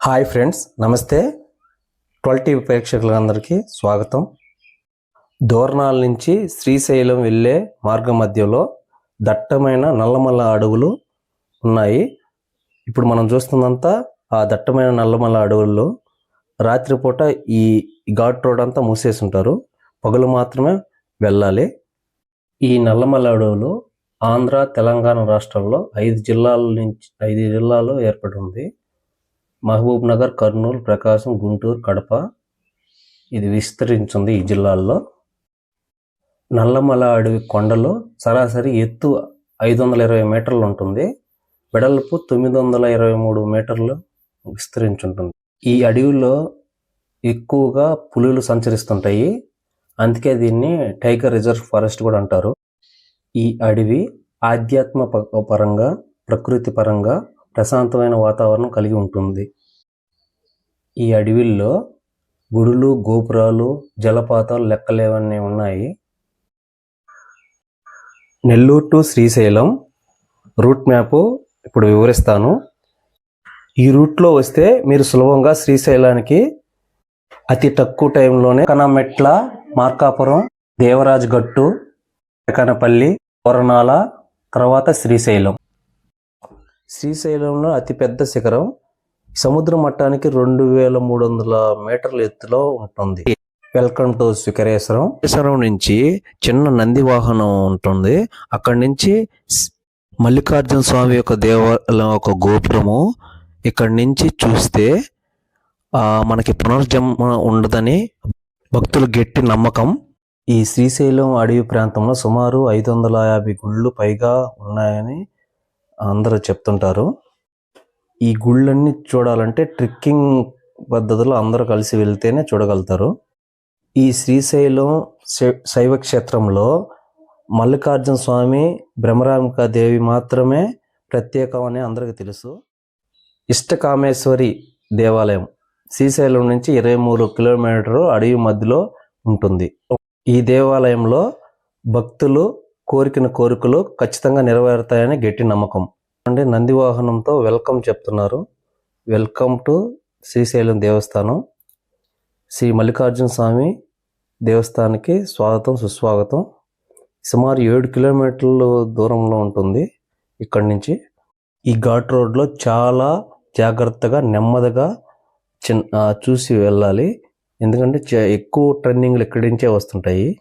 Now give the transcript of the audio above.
Hi friends నమస్తే. Twelve TV ప్రేక్షకులందరికీ స్వాగతం. దోర్నాల నుంచి శ్రీశైలం వెళ్ళే మార్గ మధ్యలో దట్టమైన నల్లమల్ల అడవులు ఉన్నాయి. ఇప్పుడు మనం చూస్తున్నంతా ఆ దట్టమైన నల్లమల్ల అడవుల్లో రాత్రిపూట ఈ ఘాట్ రోడ్ అంతా మూసేసి ఉంటారు పగలు మాత్రమే వెళ్ళాలి. ఈ నల్లమల్ల అడవులు ఆంధ్ర తెలంగాణ రాష్ట్రాల్లో ఐదు జిల్లాల నుంచి ఐదు జిల్లాల్లో ఏర్పడి ఉంది. మహబూబ్ నగర్ కర్నూలు ప్రకాశం గుంటూరు కడప. ఇది విస్తరించింది ఈ జిల్లాల్లో. నల్లమల అడవి కొండలో సరాసరి ఎత్తు ఐదు వందల ఇరవై మీటర్లు ఉంటుంది. వెడల్పు తొమ్మిది వందల ఇరవై మూడు మీటర్లు విస్తరించుంటుంది. ఈ అడవిలో ఎక్కువగా పులులు సంచరిస్తుంటాయి. అందుకే దీన్ని టైగర్ రిజర్వ్ ఫారెస్ట్ కూడా అంటారు. ఈ అడవి ఆధ్యాత్మ ప- పరంగా ప్రకృతి పరంగా ప్రశాంతమైన వాతావరణం కలిగి ఉంటుంది. ఈ అడవిల్లో గుడులు గోపురాలు జలపాతాలు లెక్కలేవన్నీ ఉన్నాయి. Nellore to Srisailam route map ఇప్పుడు వివరిస్తాను. ఈ రూట్లో వస్తే మీరు సులభంగా శ్రీశైలానికి అతి తక్కువ టైంలోనే కనమెట్ల మార్కాపురం దేవరాజ్ గట్టు ఎకనపల్లి కొరనాల తర్వాత శ్రీశైలం. శ్రీశైలంలో అతిపెద్ద శిఖరం సముద్ర మట్టానికి రెండు వేల మూడు వందల మీటర్ల ఎత్తులో ఉంటుంది. Welcome to Sikhareswaram. శిఖరేశ్వరం నుంచి చిన్న నంది వాహనం ఉంటుంది. అక్కడి నుంచి మల్లికార్జున స్వామి యొక్క దేవాలయం ఒక గోపురము. ఇక్కడి నుంచి చూస్తే ఆ, మనకి పునర్జన్మ ఉండదని భక్తుల గట్టి నమ్మకం. ఈ శ్రీశైలం అడవి ప్రాంతంలో సుమారు ఐదు వందల యాభై గుళ్ళు పైగా ఉన్నాయని అందరూ చెప్తుంటారు. ఈ గుళ్ళన్నీ చూడాలంటే ట్రిక్కింగ్ పద్ధతిలో అందరూ కలిసి వెళ్తేనే చూడగలుగుతారు. ఈ శ్రీశైలం శైవ క్షేత్రంలో మల్లికార్జున స్వామి భ్రమరాంబికా దేవి మాత్రమే ప్రత్యేకం అని అందరికీ తెలుసు. ఇష్టకామేశ్వరి దేవాలయం శ్రీశైలం నుంచి ఇరవై మూడు కిలోమీటర్లు అడవి మధ్యలో ఉంటుంది. ఈ దేవాలయంలో భక్తులు కోరికిన కోరికలు ఖచ్చితంగా నెరవేరుతాయని గట్టి నమ్మకం. అంటే నంది వాహనంతో వెల్కమ్ చెప్తున్నారు. వెల్కమ్ టు శ్రీశైలం దేవస్థానం. శ్రీ మల్లికార్జున స్వామి దేవస్థానానికి స్వాగతం సుస్వాగతం. సుమారు ఏడు కిలోమీటర్ల దూరంలో ఉంటుంది ఇక్కడి నుంచి. ఈ ఘాట్ రోడ్లో చాలా జాగ్రత్తగా నెమ్మదిగా చిన్న చూసి వెళ్ళాలి. ఎందుకంటే చ- ఎక్కువ టర్నింగ్లు ఇక్కడి నుంచే వస్తుంటాయి.